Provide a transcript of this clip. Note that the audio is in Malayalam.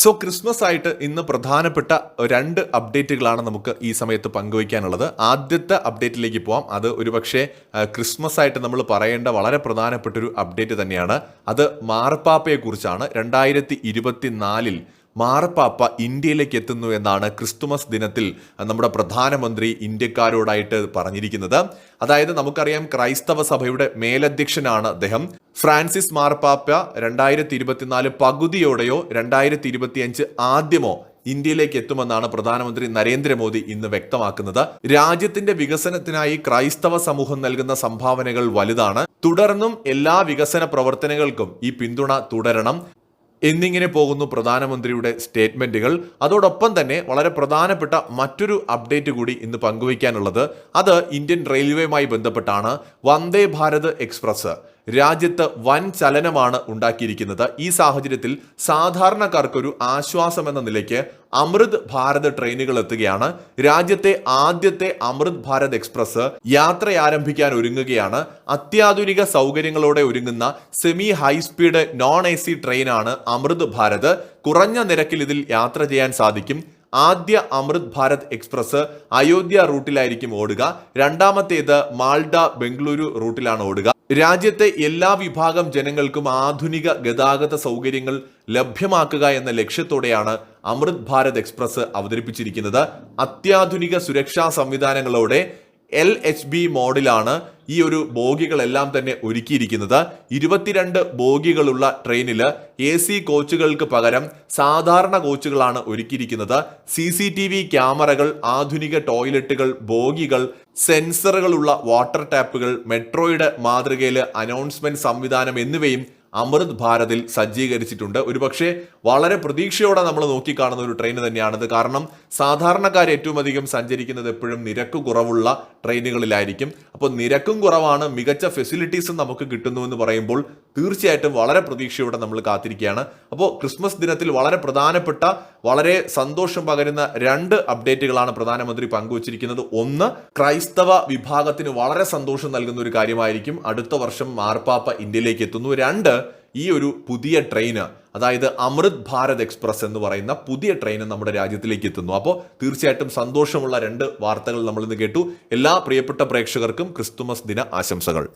സോ ക്രിസ്മസ് ആയിട്ട് ഇന്ന് പ്രധാനപ്പെട്ട രണ്ട് അപ്ഡേറ്റുകളാണ് നമുക്ക് ഈ സമയത്ത് പങ്കുവയ്ക്കാനുള്ളത്. ആദ്യത്തെ അപ്ഡേറ്റിലേക്ക് പോവാം. അത് ഒരുപക്ഷെ ക്രിസ്മസ് ആയിട്ട് നമ്മൾ പറയേണ്ട വളരെ പ്രധാനപ്പെട്ട ഒരു അപ്ഡേറ്റ് തന്നെയാണ്. അത് മാർപ്പാപ്പയെക്കുറിച്ചാണ്. രണ്ടായിരത്തി ഇരുപത്തിനാലിൽ മാർപ്പാപ്പ ഇന്ത്യയിലേക്ക് എത്തുന്നു എന്നാണ് ക്രിസ്തുമസ് ദിനത്തിൽ നമ്മുടെ പ്രധാനമന്ത്രി ഇന്ത്യക്കാരോടായിട്ട് പറഞ്ഞിരിക്കുന്നത്. അതായത് നമുക്കറിയാം ക്രൈസ്തവ സഭയുടെ മേലധ്യക്ഷനാണ് അദ്ദേഹം. ഫ്രാൻസിസ് മാർപ്പാപ്പ രണ്ടായിരത്തി ഇരുപത്തിനാല് പകുതിയോടെയോ രണ്ടായിരത്തി ഇരുപത്തിയഞ്ച് ആദ്യമോ ഇന്ത്യയിലേക്ക് എത്തുമെന്നാണ് പ്രധാനമന്ത്രി നരേന്ദ്രമോദി ഇന്ന് വ്യക്തമാക്കുന്നത്. രാജ്യത്തിന്റെ വികസനത്തിനായി ക്രൈസ്തവ സമൂഹം നൽകുന്ന സംഭാവനകൾ വലുതാണ്. തുടർന്നും എല്ലാ വികസന പ്രവർത്തനങ്ങൾക്കും ഈ പിന്തുണ തുടരണം. എന്നിങ്ങനെ പോകുന്നു പ്രധാനമന്ത്രിയുടെ സ്റ്റേറ്റ്മെന്റുകൾ. അതോടൊപ്പം തന്നെ വളരെ പ്രധാനപ്പെട്ട മറ്റൊരു അപ്ഡേറ്റ് കൂടി ഇന്ന് പങ്കുവയ്ക്കാനുള്ളത്. അത് ഇന്ത്യൻ റെയിൽവേയുമായി ബന്ധപ്പെട്ടാണ്. വന്ദേ ഭാരത് എക്സ്പ്രസ്. രാജ്യത്ത് വൻ ചലനമാണ് ഉണ്ടാക്കിയിരിക്കുന്നത്. ഈ സാഹചര്യത്തിൽ സാധാരണക്കാർക്കൊരു ആശ്വാസം എന്ന നിലയ്ക്ക് അമൃത് ഭാരത് ട്രെയിനുകൾ എത്തുകയാണ്. രാജ്യത്തെ ആദ്യത്തെ അമൃത് ഭാരത് എക്സ്പ്രസ് യാത്ര ആരംഭിക്കാൻ ഒരുങ്ങുകയാണ്. അത്യാധുനിക സൗകര്യങ്ങളോടെ ഒരുങ്ങുന്ന semi high speed non A C ട്രെയിനാണ് അമൃത് ഭാരത്. കുറഞ്ഞ നിരക്കിൽ ഇതിൽ യാത്ര ചെയ്യാൻ സാധിക്കും. ആദ്യ അമൃത് ഭാരത് എക്സ്പ്രസ് അയോധ്യ റൂട്ടിലായിരിക്കും ഓടുക. രണ്ടാമത്തേത് മാൾഡ ബംഗളൂരു റൂട്ടിലാണ് ഓടുക. രാജ്യത്തെ എല്ലാ വിഭാഗം ജനങ്ങൾക്കും ആധുനിക ഗതാഗത സൗകര്യങ്ങൾ ലഭ്യമാക്കുക എന്ന ലക്ഷ്യത്തോടെയാണ് അമൃത് ഭാരത് എക്സ്പ്രസ് അവതരിപ്പിച്ചിരിക്കുന്നത്. അത്യാധുനിക സുരക്ഷാ സംവിധാനങ്ങളോടെ എൽ എച്ച് ബി മോഡിലാണ് ഈ ഒരു ബോഗികളെല്ലാം തന്നെ ഒരുക്കിയിരിക്കുന്നത്. ഇരുപത്തിരണ്ട് ബോഗികളുള്ള ട്രെയിനിൽ എ സി കോച്ചുകൾക്ക് പകരം സാധാരണ കോച്ചുകളാണ് ഒരുക്കിയിരിക്കുന്നത്. സി സി ടി വി ക്യാമറകൾ ആധുനിക ടോയ്ലറ്റുകൾ ബോഗികൾ സെൻസറുകളുള്ള വാട്ടർ ടാപ്പുകൾ മെട്രോയുടെ മാതൃകയിൽ അനൗൺസ്മെന്റ് സംവിധാനം എന്നിവയും അമൃത് ഭാരതിൽ സജ്ജീകരിച്ചിട്ടുണ്ട്. ഒരുപക്ഷെ വളരെ പ്രതീക്ഷയോടെ നമ്മൾ നോക്കിക്കാണുന്ന ഒരു ട്രെയിൻ തന്നെയാണിത്. കാരണം സാധാരണക്കാർ ഏറ്റവും അധികം സഞ്ചരിക്കുന്നത് എപ്പോഴും നിരക്ക് കുറവുള്ള ട്രെയിനുകളിലായിരിക്കും അപ്പോൾ നിരക്കും കുറവാണ് മികച്ച ഫെസിലിറ്റീസും നമുക്ക് കിട്ടുന്നു എന്ന് പറയുമ്പോൾ തീർച്ചയായിട്ടും വളരെ പ്രതീക്ഷയോടെ നമ്മൾ കാത്തിരിക്കുകയാണ്. അപ്പോൾ ക്രിസ്മസ് ദിനത്തിൽ വളരെ പ്രധാനപ്പെട്ട വളരെ സന്തോഷം പകരുന്ന രണ്ട് അപ്ഡേറ്റുകളാണ് പ്രധാനമന്ത്രി പങ്കുവച്ചിരിക്കുന്നത്. ഒന്ന് ക്രൈസ്തവ വിഭാഗത്തിന് വളരെ സന്തോഷം നൽകുന്ന ഒരു കാര്യമായിരിക്കും. അടുത്ത വർഷം മാർപ്പാപ്പ ഇന്ത്യയിലേക്ക് എത്തുന്നു. രണ്ട് ഈ ഒരു പുതിയ ട്രെയിന് അതായത് അമൃത് ഭാരത് എക്സ്പ്രസ് എന്ന് പറയുന്ന പുതിയ ട്രെയിൻ നമ്മുടെ രാജ്യത്തിലേക്ക് എത്തുന്നു. അപ്പോൾ തീർച്ചയായിട്ടും സന്തോഷമുള്ള രണ്ട് വാർത്തകൾ നമ്മൾ ഇന്ന് കേട്ടു. എല്ലാ പ്രിയപ്പെട്ട പ്രേക്ഷകർക്കും ക്രിസ്തുമസ് ദിന ആശംസകൾ.